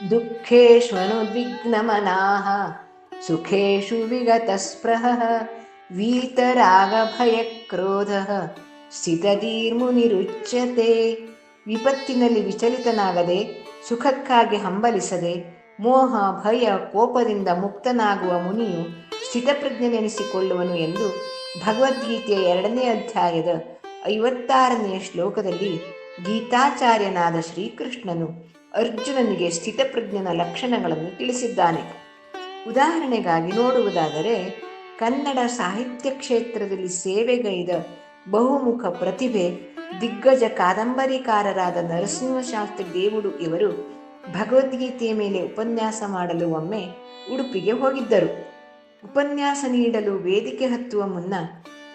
दुःखेष्वनुद्विग्नमनाः सुखेषु विगतस्पृहः ವೀತರಾಗಭಯಕ್ರೋಧಃ ಸ್ಥಿತಧೀರ್ಮುನಿರುಚ್ಯತೆ ವಿಪತ್ತಿನಲ್ಲಿ ವಿಚಲಿತನಾಗದೆ ಸುಖಕ್ಕಾಗಿ ಹಂಬಲಿಸದೆ ಮೋಹ ಭಯ ಕೋಪದಿಂದ ಮುಕ್ತನಾಗುವ ಮುನಿಯು ಸ್ಥಿತಪ್ರಜ್ಞನೆನಿಸಿಕೊಳ್ಳುವನು ಎಂದು ಭಗವದ್ಗೀತೆಯ ಎರಡನೇ ಅಧ್ಯಾಯದ ಐವತ್ತಾರನೆಯ ಶ್ಲೋಕದಲ್ಲಿ ಗೀತಾಚಾರ್ಯನಾದ ಶ್ರೀಕೃಷ್ಣನು ಅರ್ಜುನನಿಗೆ ಸ್ಥಿತಪ್ರಜ್ಞನ ಲಕ್ಷಣಗಳನ್ನು ತಿಳಿಸಿದ್ದಾನೆ. ಉದಾಹರಣೆಗಾಗಿ ನೋಡುವುದಾದರೆ, ಕನ್ನಡ ಸಾಹಿತ್ಯ ಕ್ಷೇತ್ರದಲ್ಲಿ ಸೇವೆಗೈದ ಬಹುಮುಖ ಪ್ರತಿಭೆ, ದಿಗ್ಗಜ ಕಾದಂಬರಿಕಾರರಾದ ನರಸಿಂಹಶಾಸ್ತ್ರಿ ದೇವುಡು ಇವರು ಭಗವದ್ಗೀತೆಯ ಮೇಲೆ ಉಪನ್ಯಾಸ ಮಾಡಲು ಒಮ್ಮೆ ಉಡುಪಿಗೆ ಹೋಗಿದ್ದರು. ಉಪನ್ಯಾಸ ನೀಡಲು ವೇದಿಕೆ ಹತ್ತುವ ಮುನ್ನ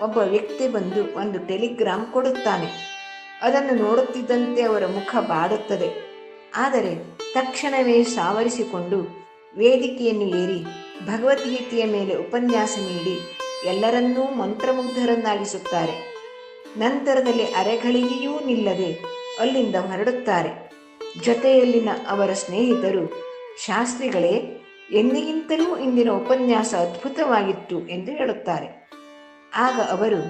ಒಬ್ಬ ವ್ಯಕ್ತಿ ಬಂದು ಒಂದು ಟೆಲಿಗ್ರಾಮ್ ಕೊಡುತ್ತಾನೆ. ಅದನ್ನು ನೋಡುತ್ತಿದ್ದಂತೆ ಅವರ ಮುಖ ಬಾಡುತ್ತದೆ. ಆದರೆ ತಕ್ಷಣವೇ ಸಾವರಿಸಿಕೊಂಡು ವೇದಿಕೆಯನ್ನು ಏರಿ ಭಗವದ್ಗೀತೆಯ ಮೇಲೆ ಉಪನ್ಯಾಸ ನೀಡಿ ಎಲ್ಲರನ್ನೂ ಮಂತ್ರಮುಗ್ಧರನ್ನಾಗಿಸುತ್ತಾರೆ. ನಂತರದಲ್ಲಿ ಅರೆಗಳಿಗೆಯೂ ನಿಲ್ಲದೆ ಅಲ್ಲಿಂದ ಹೊರಡುತ್ತಾರೆ. ಜೊತೆಯಲ್ಲಿನ ಅವರ ಸ್ನೇಹಿತರು, ಶಾಸ್ತ್ರಿಗಳೇ ಎಂದಿಗಿಂತಲೂ ಇಂದಿನ ಉಪನ್ಯಾಸ ಅದ್ಭುತವಾಗಿತ್ತು ಎಂದು ಹೇಳುತ್ತಾರೆ. ಆಗ ಅವರು,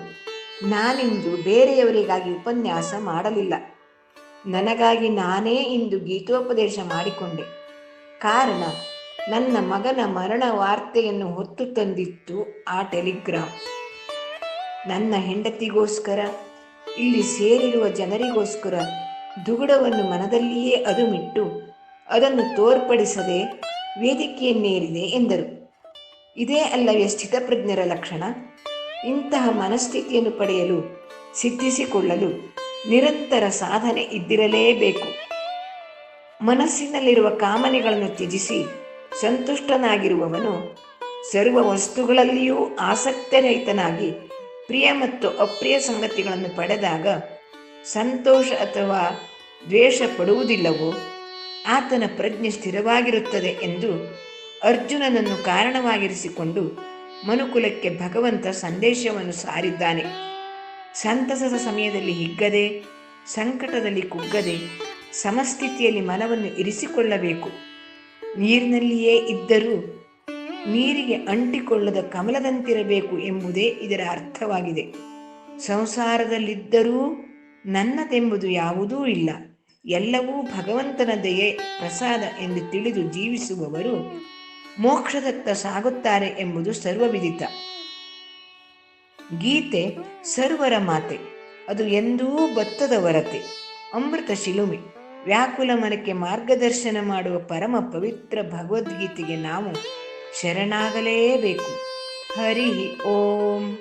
ನಾನಿಂದು ಬೇರೆಯವರಿಗಾಗಿ ಉಪನ್ಯಾಸ ಮಾಡಲಿಲ್ಲ. ನನಗಾಗಿ ನಾನೇ ಇಂದು ಗೀತೋಪದೇಶ ಮಾಡಿಕೊಂಡೆ. ಕಾರಣ, ನನ್ನ ಮಗನ ಮರಣ ವಾರ್ತೆಯನ್ನು ಹೊತ್ತು ತಂದಿತ್ತು ಆ ಟೆಲಿಗ್ರಾಮ್. ನನ್ನ ಹೆಂಡತಿಗೋಸ್ಕರ, ಇಲ್ಲಿ ಸೇರಿರುವ ಜನರಿಗೋಸ್ಕರ ದುಗುಡವನ್ನು ಮನದಲ್ಲಿಯೇ ಅದುಮಿಟ್ಟು ಅದನ್ನು ತೋರ್ಪಡಿಸದೆ ವೇದಿಕೆಯನ್ನೇರಿದೆ ಎಂದರು. ಇದೇ ಅಲ್ಲವೇ ಸ್ಥಿತಪ್ರಜ್ಞರ ಲಕ್ಷಣ. ಇಂತಹ ಮನಸ್ಥಿತಿಯನ್ನು ಪಡೆಯಲು, ಸಿದ್ಧಿಸಿಕೊಳ್ಳಲು ನಿರಂತರ ಸಾಧನೆ ಇದ್ದಿರಲೇಬೇಕು. ಮನಸ್ಸಿನಲ್ಲಿರುವ ಕಾಮನೆಗಳನ್ನು ತ್ಯಜಿಸಿ ಸಂತುಷ್ಟನಾಗಿರುವವನು ಸರ್ವ ವಸ್ತುಗಳಲ್ಲಿಯೂ ಆಸಕ್ತರಹಿತನಾಗಿ ಪ್ರಿಯ ಮತ್ತು ಅಪ್ರಿಯ ಸಂಗತಿಗಳನ್ನು ಪಡೆದಾಗ ಸಂತೋಷ ಅಥವಾ ದ್ವೇಷ ಪಡುವುದಿಲ್ಲವೋ ಆತನ ಪ್ರಜ್ಞೆ ಸ್ಥಿರವಾಗಿರುತ್ತದೆ ಎಂದು ಅರ್ಜುನನನ್ನು ಕಾರಣವಾಗಿರಿಸಿಕೊಂಡು ಮನುಕುಲಕ್ಕೆ ಭಗವಂತ ಸಂದೇಶವನ್ನು ಸಾರಿದ್ದಾನೆ. ಸಂತಸದ ಸಮಯದಲ್ಲಿ ಹಿಗ್ಗದೆ, ಸಂಕಟದಲ್ಲಿ ಕುಗ್ಗದೆ, ಸಮಸ್ಥಿತಿಯಲ್ಲಿ ಮನವನ್ನು ಇರಿಸಿಕೊಳ್ಳಬೇಕು. ನೀರಿನಲ್ಲಿಯೇ ಇದ್ದರೂ ನೀರಿಗೆ ಅಂಟಿಕೊಳ್ಳದ ಕಮಲದಂತಿರಬೇಕು ಎಂಬುದೇ ಇದರ ಅರ್ಥವಾಗಿದೆ. ಸಂಸಾರದಲ್ಲಿದ್ದರೂ ನನ್ನದೆಂಬುದು ಯಾವುದೂ ಇಲ್ಲ. ಎಲ್ಲವೂ ಭಗವಂತನ ದಯೆ, ಪ್ರಸಾದ ಎಂದು ತಿಳಿದು ಜೀವಿಸುವವರು ಮೋಕ್ಷದತ್ತ ಸಾಗುತ್ತಾರೆ ಎಂಬುದು ಸರ್ವವಿದಿತ. ಗೀತೆ ಸರ್ವರ ಮಾತೆ. ಅದು ಎಂದೂ ಬತ್ತದ ವರತೆ. ಅಮೃತ ಶಿಲುಮೆ. ವ್ಯಾಕುಲ ಮನಕ್ಕೆ ಮಾರ್ಗದರ್ಶನ ಮಾಡುವ ಪರಮ ಪವಿತ್ರ ಭಗವದ್ಗೀತೆಗೆ ನಾವು ಶರಣಾಗಲೇಬೇಕು. ಹರಿ ಓಂ.